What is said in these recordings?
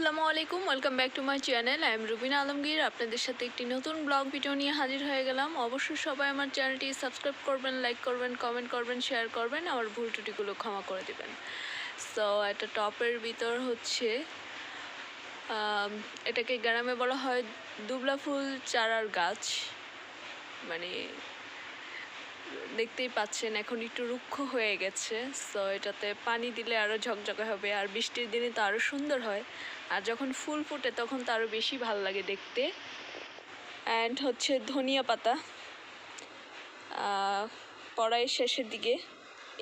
আসসালামু আলাইকুম, welcome back to my channel. I am Rubina Alamgir, আপনাদের সাথে একটি নতুন ব্লগ ভিডিও নিয়ে হাজির হয়ে গেলাম। অবশ্যই সবাই আমার চ্যানেলটি সাবস্ক্রাইব করবেন, লাইক করবেন, কমেন্ট করবেন, শেয়ার করবেন, আমার ভুল ত্রুটিগুলো ক্ষমা করে দেবেন। সো একটা টপের ভিতর হচ্ছে এটাকে গ্রামে বলা হয় দুবলা ফুল চারার গাছ। মানে দেখতেই পাচ্ছেন এখন একটু রুক্ষ হয়ে গেছে। সো এটাতে পানি দিলে আরও ঝকঝকে হবে আর বৃষ্টির দিনে তো আরও সুন্দর হয়। আর যখন ফুল ফোটে তখন তো আরও বেশি ভালো লাগে দেখতে। অ্যান্ড হচ্ছে ধনিয়া পাতা। পড়াই শেষের দিকে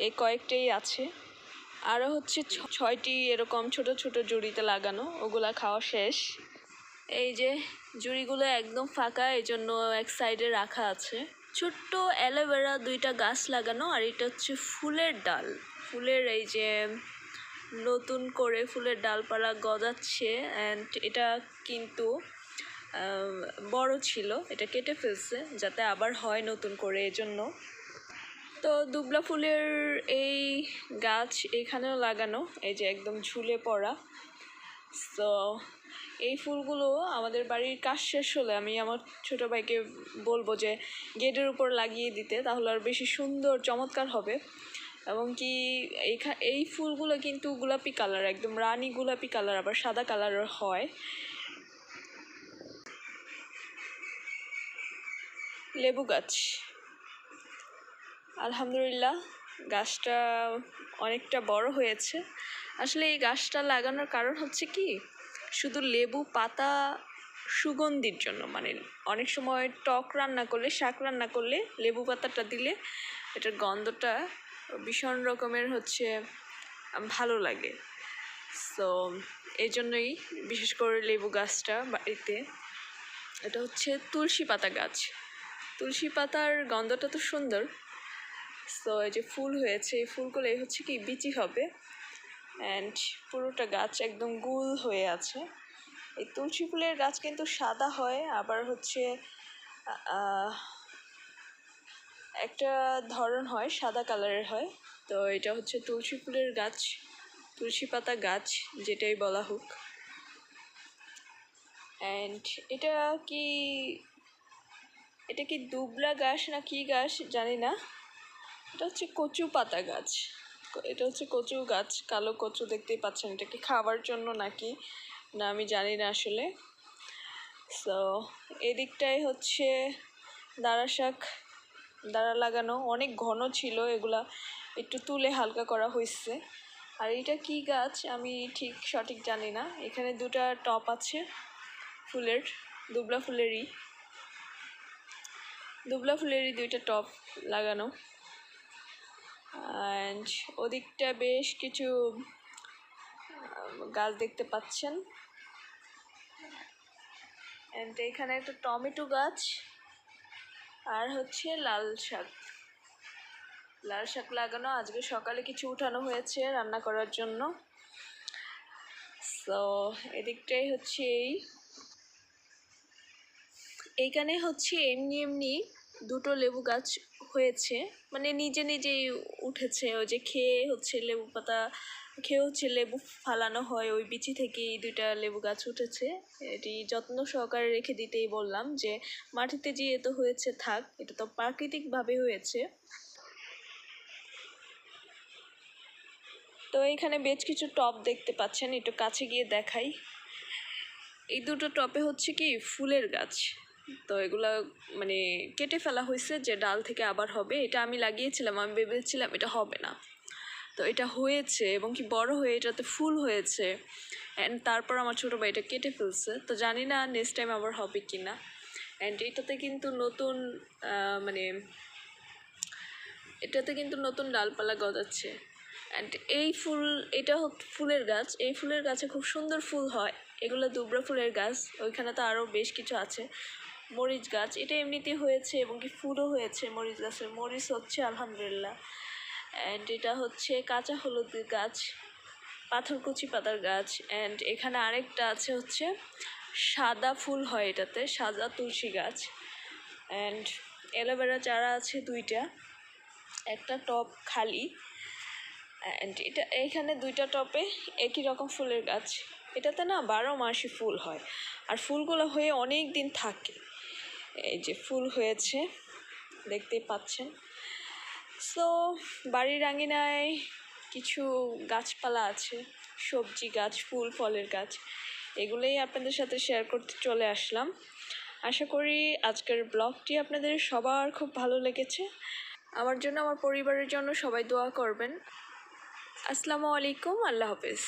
এই কয়েকটাই আছে। আরও হচ্ছে ছয়টি এরকম ছোট ছোট জুড়িতে লাগানো, ওগুলা খাওয়া শেষ। এই যে জুড়িগুলো একদম ফাঁকা এই জন্য এক সাইডে রাখা আছে। ছোট্ট অ্যালোভেরা দুইটা গাছ লাগানো, আর এটা হচ্ছে ফুলের ডাল। ফুলের এই যে নতুন করে ফুলের ডালপালা গজাচ্ছে অ্যান্ড এটা কিন্তু বড় ছিল, এটা কেটে ফেলছে যাতে আবার হয় নতুন করে এজন্য। তো দুবলা ফুলের এই গাছ এখানেও লাগানো, এই যে একদম ঝুলে পড়া। তো এই ফুলগুলো আমাদের বাড়ির কাজ শেষ হলে আমি আমার ছোটো ভাইকে বলব যে গেটের উপর লাগিয়ে দিতে, তাহলে আর বেশি সুন্দর, চমৎকার হবে। এবং কি এইখা, এই ফুলগুলো কিন্তু গোলাপি কালার, একদম রানী গোলাপি কালার, আবার সাদা কালারের হয়। লেবু গাছ। আলহামদুলিল্লাহ, গাছটা অনেকটা বড় হয়েছে। আসলে এই গাছটা লাগানোর কারণ হচ্ছে কি? শুধু লেবু পাতা সুগন্ধির জন্য মানে অনেক সময় টক রান্না করলে, শাক রান্না করলে লেবু পাতাটা দিলে এটার গন্ধটা ভীষণ রকমের হচ্ছে ভালো লাগে। সো এই জন্যই বিশেষ করে লেবু গাছটা বাড়িতে, এটা হচ্ছে তুলসী পাতা গাছ। তুলসী পাতার গন্ধটা তো সুন্দর। সো এই যে ফুল হয়েছে, এই ফুলগুলো এই হচ্ছে কি, বিচি হবে। অ্যান্ড পুরোটা গাছ একদম গুল হয়ে আছে। এই তুলসী ফুলের গাছ কিন্তু সাদা হয়, আবার হচ্ছে একটা ধরন হয়, সাদা কালারের হয়। তো এটা হচ্ছে তুলসী ফুলের গাছ, তুলসী পাতা গাছ, যেটাই বলা হোক। অ্যান্ড এটা কি এটা কি দুবলা গাছ না কি গাছ জানি না। এটা হচ্ছে কচু পাতা গাছ। এটা হচ্ছে কচু গাছ, কালো কচু দেখতেই পাচ্ছেন এটা কি খাবার জন্য নাকি? না, আমি জানি না আসলে। সো এদিকটায় হচ্ছে দাঁড়া শাক দাঁড়া লাগানো, অনেক ঘন ছিল এগুলা, একটু তুলে হালকা করা হয়েছে আর এটা কি গাছ? আমি ঠিক সঠিক জানি না। এখানে দুটা টপ আছে, ফুলের, দুবলা ফুলেরই। দুবলা ফুলেরই দুইটা টপ লাগানো। অ্যান্ড ওদিকটা বেশ কিছু গাছ দেখতে পাচ্ছেন। অ্যান্ড এখানে একটা টমেটো গাছ আর হচ্ছে লাল শাক। লাল শাক লাগানো, আজকে সকালে কিছু উঠানো হয়েছে রান্না করার জন্য। সো এদিকটাই হচ্ছে এই। এইখানে হচ্ছে এমনি এমনি দুটো লেবু গাছ হয়েছে। মানে নিজে নিজেই উঠেছে ওই যে খেয়ে হচ্ছে লেবু পাতা, খেয়ে হচ্ছে লেবু ফালানো হয়। ওই বিচি থেকেই দুইটা লেবু গাছ উঠেছে। এটি যত্ন সহকারে রেখে দিতেই বললাম যে, মাটিতে যে এত হয়েছে থাক, এটা তো প্রাকৃতিকভাবে হয়েছে। তো এখানে বেশ কিছু টব দেখতে পাচ্ছেন, একটু কাছে গিয়ে দেখাই। এই দুটো টপে হচ্ছে কি ফুলের গাছ। তো এগুলা মানে কেটে ফেলা হয়েছে যে ডাল থেকে আবার হবে। এটা আমি লাগিয়েছিলাম, আমি ভেবেছিলাম এটা হবে না। তো এটা হয়েছে এবং কি বড় হয়ে এটাতে ফুল হয়েছে। অ্যান্ড তারপর আমার ছোটো ভাই এটা কেটে ফেলছে। তো জানি না নেক্সট টাইম আবার হবে কি না অ্যান্ড এটাতে কিন্তু নতুন মানে এটাতে কিন্তু নতুন ডালপালা গজাচ্ছে। অ্যান্ড এই ফুল, এটা ফুলের গাছ। এই ফুলের গাছে খুব সুন্দর ফুল হয়। এগুলো দুবরা ফুলের গাছ। ওইখানে তো আরও বেশ কিছু আছে। মরিচ গাছ, এটা এমনিতেই হয়েছে এবং কি ফুলও হয়েছে মরিচ গাছের। মরিচ হচ্ছে আলহামদুলিল্লাহ। অ্যান্ড এটা হচ্ছে কাঁচা হলুদের গাছ পাথরকুচি পাতার গাছ। অ্যান্ড এখানে আরেকটা আছে হচ্ছে সাদা ফুল হয় এটাতে, সাদা তুলসী গাছ। অ্যান্ড অ্যালোভেরা চারা আছে দুইটা, একটা টব খালি। অ্যান্ড এটা এইখানে দুইটা টপে একই রকম ফুলের গাছ। এটাতে না বারো মাসই ফুল হয়। আর ফুলগুলো হয়ে অনেক দিন থাকে। এই যে ফুল হয়েছে, দেখতেই পাচ্ছেন। সো বাড়ির আঙিনায় কিছু গাছপালা আছে, সবজি গাছ, ফুল, ফলের গাছ, এগুলোই আপনাদের সাথে শেয়ার করতে চলে আসলাম। আশা করি আজকের ব্লগটি আপনাদের সবার খুব ভালো লেগেছে। আমার জন্য, আমার পরিবারের জন্য সবাই দোয়া করবেন। আসসালামু আলাইকুম, আল্লাহ হাফেজ।